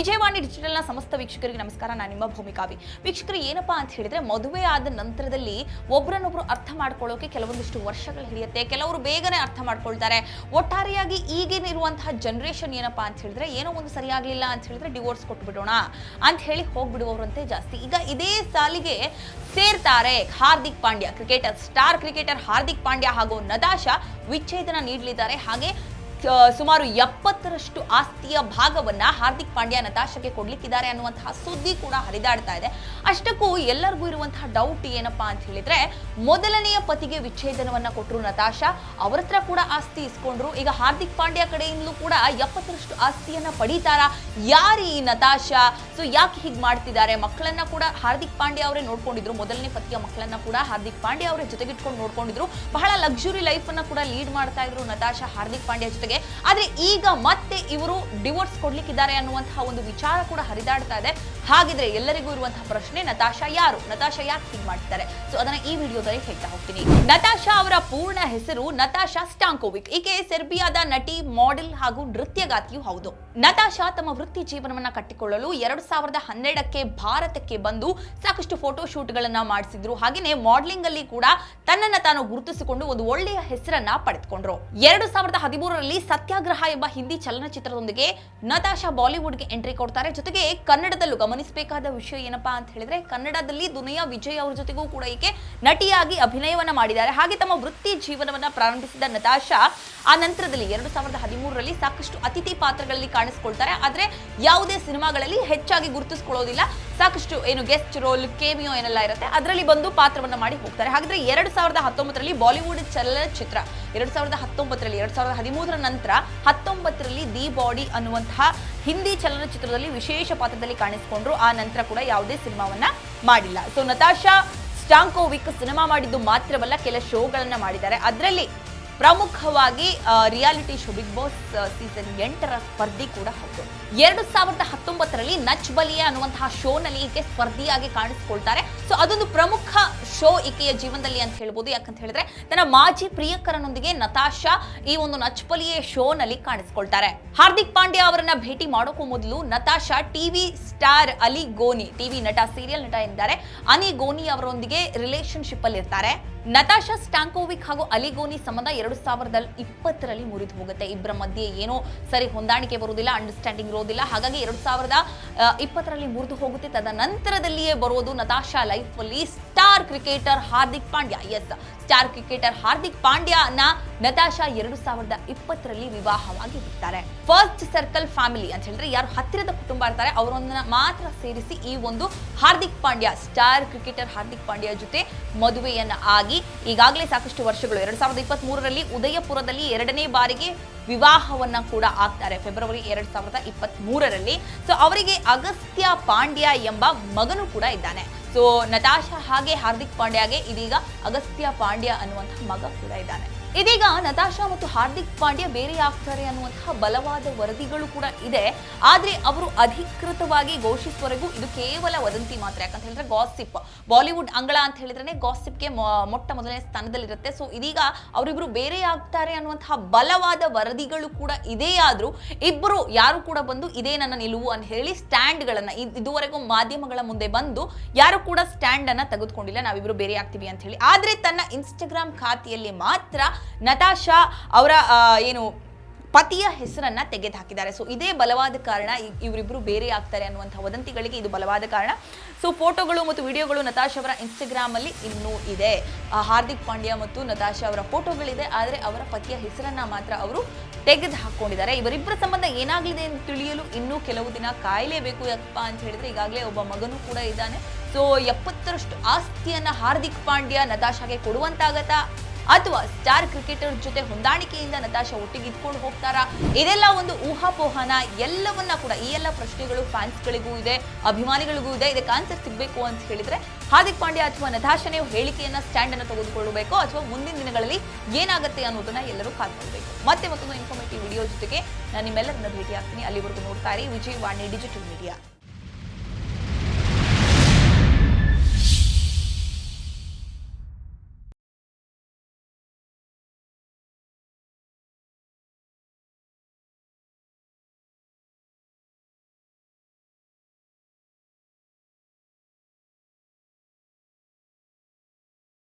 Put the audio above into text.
ವಿಜಯವಾಣಿ ಡಿಜಿಟಲ್ನ ಸಮಸ್ತ ವೀಕ್ಷಕರಿಗೆ ನಮಸ್ಕಾರ. ನಾನು ನಿಮ್ಮ ಭೂಮಿಕಾವಿ. ವೀಕ್ಷಕರು, ಏನಪ್ಪಾ ಅಂತ ಹೇಳಿದ್ರೆ ಮದುವೆ ಆದ ನಂತರದಲ್ಲಿ ಒಬ್ರನ್ನೊಬ್ರು ಅರ್ಥ ಮಾಡ್ಕೊಳ್ಳೋಕೆ ಕೆಲವೊಂದಿಷ್ಟು ವರ್ಷಗಳು ಹಿಡಿಯುತ್ತೆ. ಕೆಲವರು ಬೇಗನೆ ಅರ್ಥ ಮಾಡ್ಕೊಳ್ತಾರೆ. ಒಟ್ಟಾರೆಯಾಗಿ ಈಗೇನಿರುವಂತಹ ಜನರೇಷನ್ ಏನಪ್ಪಾ ಅಂತ ಹೇಳಿದ್ರೆ ಏನೋ ಒಂದು ಸರಿಯಾಗಲಿಲ್ಲ ಅಂತ ಹೇಳಿದ್ರೆ ಡಿವೋರ್ಸ್ ಕೊಟ್ಬಿಡೋಣ ಅಂತ ಹೇಳಿ ಹೋಗ್ಬಿಡುವವರಂತೆ ಜಾಸ್ತಿ. ಈಗ ಇದೇ ಸಾಲಿಗೆ ಸೇರ್ತಾರೆ Hardik Pandya. Cricketer star cricketer Hardik Pandya ಹಾಗೂ ನದಾಶಾ ವಿಚ್ಛೇದನ ನೀಡಲಿದ್ದಾರೆ. ಹಾಗೆ ಸುಮಾರು ಎಪ್ಪತ್ತರಷ್ಟು ಆಸ್ತಿಯ ಭಾಗವನ್ನ ಹಾರ್ದಿಕ್ ಪಾಂಡ್ಯ ನತಾಶಕ್ಕೆ ಕೊಡ್ಲಿಕ್ಕಿದ್ದಾರೆ ಅನ್ನುವಂತಹ ಸುದ್ದಿ ಕೂಡ ಹರಿದಾಡ್ತಾ ಇದೆ. ಅಷ್ಟಕ್ಕೂ ಎಲ್ಲರಿಗೂ ಇರುವಂತಹ ಡೌಟ್ ಏನಪ್ಪಾ ಅಂತ ಹೇಳಿದ್ರೆ, ಮೊದಲನೆಯ ಪತಿಗೆ ವಿಚ್ಛೇದನವನ್ನ ಕೊಟ್ಟರು ನತಾಶಾ, ಅವರ ಕೂಡ ಆಸ್ತಿ ಇಸ್ಕೊಂಡ್ರು. ಈಗ ಹಾರ್ದಿಕ್ ಪಾಂಡ್ಯ ಕಡೆಯಿಂದಲೂ ಕೂಡ ಎಪ್ಪತ್ತರಷ್ಟು ಆಸ್ತಿಯನ್ನ ಪಡೀತಾರಾ? ಯಾರು ಈ ನತಾಶಾ? ಸೊ ಯಾಕೆ ಹೀಗೆ ಮಾಡ್ತಿದ್ದಾರೆ? ಮಕ್ಕಳನ್ನ ಕೂಡ ಹಾರ್ದಿಕ್ ಪಾಂಡ್ಯ ಅವರೇ ನೋಡ್ಕೊಂಡಿದ್ರು. ಮೊದಲನೇ ಪತಿಯ ಮಕ್ಕಳನ್ನ ಕೂಡ ಹಾರ್ದಿಕ್ ಪಾಂಡ್ಯ ಅವರ ಜೊತೆಗಿಟ್ಕೊಂಡು ನೋಡ್ಕೊಂಡಿದ್ರು. ಬಹಳ ಲಕ್ಸುರಿ ಲೈಫ್ ಅನ್ನ ಕೂಡ ಲೀಡ್ ಮಾಡ್ತಾ ಇದ್ರು ನತಾಶಾ. ಹಾರ್ದಿಕ್ ಪಾಂಡ್ಯ ಜೊತೆಗೆ ಆದ್ರೆ ಈಗ ಮತ್ತೆ ಇವರು ಡಿವೋರ್ಸ್ ಕೊಡ್ಲಿಕ್ಕಿದ್ದಾರೆ ಅನ್ನುವಂತಹ ಒಂದು ವಿಚಾರ ಕೂಡ ಹರಿದಾಡ್ತಾ ಇದೆ. ಹಾಗಿದ್ರೆ ಎಲ್ಲರಿಗೂ ಇರುವಂತಹ ಪ್ರಶ್ನೆ, ನತಾಶಾ ಯಾರು? ನತಾಶಾ ಯಾಕೆ ಹೀಗೆ ಮಾಡ್ತಾರೆ ಸೊ ಅದನ್ನ ಈ ವಿಡಿಯೋದಲ್ಲಿ ಹೇಳ್ತಾ ಹೋಗ್ತೀನಿ. ನತಾಶಾ ಅವರ ಪೂರ್ಣ ಹೆಸರು ನತಾಶಾ ಸ್ಟಾಂಕೋವಿಕ್. ಈಕೆ ಸೆರ್ಬಿಯಾದ ನಟಿ ಮಾಡೆಲ್ ಹಾಗೂ ನೃತ್ಯಗಾತಿಯು ಹೌದು. ನತಾಶಾ ತಮ್ಮ ವೃತ್ತಿ ಜೀವನವನ್ನ ಕಟ್ಟಿಕೊಳ್ಳಲು ಎರಡು ಸಾವಿರದ ಹನ್ನೆರಡಕ್ಕೆ ಭಾರತಕ್ಕೆ ಬಂದು ಸಾಕಷ್ಟು ಫೋಟೋ ಶೂಟ್ಗಳನ್ನ ಮಾಡಿಸಿದ್ರು. ಹಾಗೆಯೇ ಮಾಡಲಿಂಗ್ ಅಲ್ಲಿ ಕೂಡ ತನ್ನನ್ನ ತಾನು ಗುರುತಿಸಿಕೊಂಡು ಒಂದು ಒಳ್ಳೆಯ ಹೆಸರನ್ನ ಪಡೆದುಕೊಂಡ್ರು. ಎರಡು ಸಾವಿರದ ಹದಿಮೂರರಲ್ಲಿ ಸತ್ಯಾಗ್ರಹ ಎಂಬ ಹಿಂದಿ ಚಲನಚಿತ್ರದೊಂದಿಗೆ ನತಾಶಾ ಬಾಲಿವುಡ್ಗೆ ಎಂಟ್ರಿ ಕೊಡ್ತಾರೆ. ಜೊತೆಗೆ ಕನ್ನಡದಲ್ಲೂ ಗಮನಿಸಬೇಕಾದ ವಿಷಯ ಏನಪ್ಪಾ ಅಂತ ಹೇಳಿದ್ರೆ, ಕನ್ನಡದಲ್ಲಿ ದುನಿಯಾ ವಿಜಯ್ ಅವರ ಜೊತೆಗೂ ಕೂಡ ಈಕೆ ನಟಿಯಾಗಿ ಅಭಿನಯವನ್ನ ಮಾಡಿದ್ದಾರೆ. ಹಾಗೆ ತಮ್ಮ ವೃತ್ತಿ ಜೀವನವನ್ನ ಪ್ರಾರಂಭಿಸಿದ ನತಾಶಾ ಆ ನಂತರದಲ್ಲಿ ಎರಡು ಸಾವಿರದ ಹದಿಮೂರರಲ್ಲಿ ಸಾಕಷ್ಟು ಅತಿಥಿ ಪಾತ್ರಗಳಲ್ಲಿ ಕಾಣಿಸ್ಕೊಳ್ತಾರೆ. ಆದ್ರೆ ಯಾವುದೇ ಸಿನಿಮಾಗಳಲ್ಲಿ ಹೆಚ್ಚಾಗಿ ಗುರುತಿಸ್ಕೊಳ್ಳೋದಿಲ್ಲ. ಸಾಕಷ್ಟು ಏನು ಗೆಸ್ಟ್ ರೋಲ್ ಕೇಮಿಯೋ ಏನೆಲ್ಲ ಇರುತ್ತೆ. ಅದರಲ್ಲಿ ಬಂದು ಪಾತ್ರವನ್ನ ಮಾಡಿ ಹೋಗ್ತಾರೆ. ಹಾಗಾದ್ರೆ ಎರಡು ಸಾವಿರದ ಹತ್ತೊಂಬತ್ತರಲ್ಲಿ ಬಾಲಿವುಡ್ ಚಲನಚಿತ್ರ, ಎರಡು ಸಾವಿರದ ಹತ್ತೊಂಬತ್ತರಲ್ಲಿ, ಎರಡು ಸಾವಿರದ ಹದಿಮೂರರ ನಂತರ ಹತ್ತೊಂಬತ್ತರಲ್ಲಿ ದಿ ಬಾಡಿ ಅನ್ನುವಂತಹ ಹಿಂದಿ ಚಲನಚಿತ್ರದಲ್ಲಿ ವಿಶೇಷ ಪಾತ್ರದಲ್ಲಿ ಕಾಣಿಸಿಕೊಂಡ್ರು. ಆ ನಂತರ ಕೂಡ ಯಾವುದೇ ಸಿನಿಮಾವನ್ನ ಮಾಡಿಲ್ಲ. ಸೊ ನತಾಶಾ ಸ್ಟಾಂಕೋವಿಕ್ ಸಿನಿಮಾ ಮಾಡಿದ್ದು ಮಾತ್ರವಲ್ಲ, ಕೆಲ ಶೋಗಳನ್ನ ಮಾಡಿದ್ದಾರೆ. ಅದರಲ್ಲಿ ಪ್ರಮುಖವಾಗಿ reality show Bigg Boss season ಎಂಟರ ಸ್ಪರ್ಧಿ ಕೂಡ ಹೌದು. ಎರಡು ಸಾವಿರದ ಹತ್ತೊಂಬತ್ತರಲ್ಲಿ ನಚ್ ಬಲಿಯೆ ಅನ್ನುವಂತಹ ಶೋನಲ್ಲಿ ಈಕೆ ಸ್ಪರ್ಧಿಯಾಗಿ ಕಾಣಿಸ್ಕೊಳ್ತಾರೆ. ಸೊ ಅದೊಂದು ಪ್ರಮುಖ ಶೋ ಈಕೆಯ ಜೀವನದಲ್ಲಿ ಅಂತ ಹೇಳ್ಬೋದು. ಯಾಕಂತ ಹೇಳಿದ್ರೆ, ತನ್ನ ಮಾಜಿ ಪ್ರಿಯಕರನೊಂದಿಗೆ ನತಾಶಾ ಈ ಒಂದು ನಚ್ಪಲಿಯೇ ಶೋನಲ್ಲಿ ಕಾಣಿಸ್ಕೊಳ್ತಾರೆ. ಹಾರ್ದಿಕ್ ಪಾಂಡ್ಯ ಅವರನ್ನ ಭೇಟಿ ಮಾಡೋಕ್ಕೂ ಮೊದಲು Natasha TV star Ali Goni, TV ನಟ ಸೀರಿಯಲ್ ನಟ ಇದ್ದಾರೆ ಅನಿ ಗೋನಿ ಅವರೊಂದಿಗೆ ರಿಲೇಶನ್ಶಿಪ್ ಅಲ್ಲಿ ಇರ್ತಾರೆ. ನತಾಶಾ ಸ್ಟಾಂಕೋವಿಕ್ ಹಾಗೂ ಅಲಿಗೋನಿ ಸಂಬಂಧ ಎರಡು ಸಾವಿರದ ಇಪ್ಪತ್ತರಲ್ಲಿ ಮುರಿದು ಹೋಗುತ್ತೆ. ಇಬ್ಬರ ಮಧ್ಯೆ ಏನೋ ಸರಿ ಹೊಂದಾಣಿಕೆ ಬರುವುದಿಲ್ಲ ಅಂಡರ್ಸ್ಟ್ಯಾಂಡಿಂಗ್ ಇರೋದಿಲ್ಲ ಹಾಗಾಗಿ ಎರಡು ಸಾವಿರದ ಇಪ್ಪತ್ತರಲ್ಲಿ ಮುರಿದು ಹೋಗುತ್ತೆ. ತದನಂತರದಲ್ಲಿಯೇ ಬರೋದು ನತಾಶಾ ಅಲ್ಲಿ star cricketer Hardik Pandya S star cricketer Hardik ಪಾಂಡ್ಯನ ನತಾಶಾ ಎರಡು ಸಾವಿರದ ಇಪ್ಪತ್ತರಲ್ಲಿ ವಿವಾಹವಾಗಿ ಬಿಡ್ತಾರೆ ಫಸ್ಟ್ ಸರ್ಕಲ್ ಫ್ಯಾಮಿಲಿ ಅಂತ ಹೇಳಿದ್ರೆ ಯಾರು ಹತ್ತಿರದ ಕುಟುಂಬ ಇರ್ತಾರೆ ಅವರೊಂದನ್ನ ಮಾತ್ರ ಸೇರಿಸಿ ಈ ಒಂದು ಹಾರ್ದಿಕ್ ಪಾಂಡ್ಯ ಸ್ಟಾರ್ ಕ್ರಿಕೆಟರ್ ಹಾರ್ದಿಕ್ ಪಾಂಡ್ಯ ಜೊತೆ ಮದುವೆಯನ್ನ ಆಗಿ ಈಗಾಗಲೇ ಸಾಕಷ್ಟು ವರ್ಷಗಳು, ಎರಡ್ ಸಾವಿರದ ಇಪ್ಪತ್ತ್ ಉದಯಪುರದಲ್ಲಿ ಎರಡನೇ ಬಾರಿಗೆ ವಿವಾಹವನ್ನ ಕೂಡ ಆಗ್ತಾರೆ ಫೆಬ್ರವರಿ ಎರಡ್ ಸಾವಿರದ ಇಪ್ಪತ್ತ್ ಮೂರರಲ್ಲಿ ಸೊ ಅವರಿಗೆ ಅಗಸ್ತ್ಯ ಪಾಂಡ್ಯ ಎಂಬ ಮಗನು ಕೂಡ ಇದ್ದಾನೆ. ಸೊ ನತಾಶಾ ಹಾಗೆ ಹಾರ್ದಿಕ್ ಪಾಂಡ್ಯಾಗೆ ಇದೀಗ ಅಗಸ್ತ್ಯ ಪಾಂಡ್ಯ ಅನ್ನುವಂತಹ ಮಗ ಕೂಡ ಇದ್ದಾನೆ. ಇದೀಗ ನತಾಶಾ ಮತ್ತು ಹಾರ್ದಿಕ್ ಪಾಂಡ್ಯ ಬೇರೆ ಆಗ್ತಾರೆ ಅನ್ನುವಂತಹ ಬಲವಾದ ವರದಿಗಳು ಕೂಡ ಇದೆ. ಆದ್ರೆ ಅವರು ಅಧಿಕೃತವಾಗಿ ಘೋಷಿಸುವವರೆಗೂ ಇದು ಕೇವಲ ವದಂತಿ ಮಾತ್ರ. ಯಾಕಂತ ಹೇಳಿದ್ರೆ ಗಾಸಿಪ್ ಬಾಲಿವುಡ್ ಅಂಗಳ ಅಂತ ಹೇಳಿದ್ರೆ ಗಾಸಿಪ್ಗೆ ಮೊಟ್ಟ ಮೊದಲನೇ ಸ್ಥಾನದಲ್ಲಿರುತ್ತೆ. ಸೊ ಇದೀಗ ಅವರಿಬ್ರು ಬೇರೆ ಆಗ್ತಾರೆ ಅನ್ನುವಂತಹ ಬಲವಾದ ವರದಿಗಳು ಕೂಡ ಇದೇ ಆದ್ರೂ ಇಬ್ಬರು ಯಾರು ಕೂಡ ಬಂದು ಇದೇ ನನ್ನ ನಿಲುವು ಅಂತ ಹೇಳಿ ಸ್ಟ್ಯಾಂಡ್ಗಳನ್ನ ಇದ್- ಇದುವರೆಗೂ ಮಾಧ್ಯಮಗಳ ಮುಂದೆ ಬಂದು ಯಾರು ಕೂಡ ಸ್ಟ್ಯಾಂಡ್ ಅನ್ನ ತೆಗೆದುಕೊಂಡಿಲ್ಲ. ನಾವಿಬ್ರು ಬೇರೆ ಆಗ್ತೀವಿ ಅಂತ ಹೇಳಿ. ಆದ್ರೆ ತನ್ನ ಇನ್ಸ್ಟಾಗ್ರಾಮ್ ಖಾತೆಯಲ್ಲಿ ಮಾತ್ರ ನತಾಶಾ ಅವರ ಏನು, ಪತಿಯ ಹೆಸರನ್ನ ತೆಗೆದುಹಾಕಿದ್ದಾರೆ. ಸೊ ಇದೇ ಬಲವಾದ ಕಾರಣ ಇವರಿಬ್ಬರು ಬೇರೆ ಆಗ್ತಾರೆ ಅನ್ನುವಂಥ ವದಂತಿಗಳಿಗೆ ಇದು ಬಲವಾದ ಕಾರಣ. ಸೊ ಫೋಟೋಗಳು ಮತ್ತು ವಿಡಿಯೋಗಳು ನತಾಶ್ ಅವರ ಇನ್ಸ್ಟಾಗ್ರಾಮ್ ಅಲ್ಲಿ ಇನ್ನೂ ಇದೆ. ಹಾರ್ದಿಕ್ ಪಾಂಡ್ಯ ಮತ್ತು ನತಾಶಾ ಅವರ ಫೋಟೋಗಳಿದೆ, ಆದರೆ ಅವರ ಪತಿಯ ಹೆಸರನ್ನ ಮಾತ್ರ ಅವರು ತೆಗೆದು ಹಾಕೊಂಡಿದ್ದಾರೆ ಇವರಿಬ್ಬರ ಸಂಬಂಧ ಏನಾಗಲಿದೆ ಎಂದು ತಿಳಿಯಲು ಇನ್ನೂ ಕೆಲವು ದಿನ ಕಾಯಲೇಬೇಕು ಯಪ್ಪ ಅಂತ ಹೇಳಿದ್ರೆ ಈಗಾಗಲೇ ಒಬ್ಬ ಮಗನೂ ಕೂಡ ಇದ್ದಾನೆ. ಸೊ ಎಪ್ಪತ್ತರಷ್ಟು ಆಸ್ತಿಯನ್ನ ಹಾರ್ದಿಕ್ ಪಾಂಡ್ಯ ನತಾಶಾಗೆ ಕೊಡುವಂತಾಗತ್ತಾ? ಅಥವಾ ಸ್ಟಾರ್ ಕ್ರಿಕೆಟರ್ ಜೊತೆ ಹೊಂದಾಣಿಕೆಯಿಂದ ನತಾಶಾ ಒಟ್ಟಿಗೆ ಇದ್ಕೊಂಡು ಹೋಗ್ತಾರಾ? ಇದೆಲ್ಲ ಒಂದು ಊಹಾಪೋಹನ. ಎಲ್ಲವನ್ನ ಕೂಡ, ಈ ಎಲ್ಲ ಪ್ರಶ್ನೆಗಳು ಫ್ಯಾನ್ಸ್ಗಳಿಗೂ ಇದೆ, ಅಭಿಮಾನಿಗಳಿಗೂ ಇದೆ, ಇದಕ್ಕೆ ಆನ್ಸರ್ ಸಿಗಬೇಕು ಅಂತ ಹೇಳಿದ್ರೆ ಹಾರ್ದಿಕ್ ಪಾಂಡ್ಯ ಅಥವಾ ನತಾಶನೇ ಹೇಳಿಕೆಯನ್ನ ಸ್ಟ್ಯಾಂಡ್ ಅನ್ನು ತೆಗೆದುಕೊಳ್ಳಬೇಕು ಅಥವಾ ಮುಂದಿನ ದಿನಗಳಲ್ಲಿ ಏನಾಗುತ್ತೆ ಅನ್ನೋದನ್ನ ಎಲ್ಲರೂ ಕಾದ್ಕೊಳ್ಬೇಕು. ಮತ್ತೆ ಮತ್ತೊಂದು ಇನ್ಫಾರ್ಮೇಟಿವ್ ವಿಡಿಯೋ ಜೊತೆಗೆ ನಾನು ನಿಮ್ಮೆಲ್ಲರನ್ನ ಭೇಟಿ ಆಗ್ತೀನಿ ಅಲ್ಲಿವರೆಗೂ ನೋಡ್ತಾ ಇರಿ ವಿಜಯವಾಣಿ ಡಿಜಿಟಲ್ ಮೀಡಿಯಾ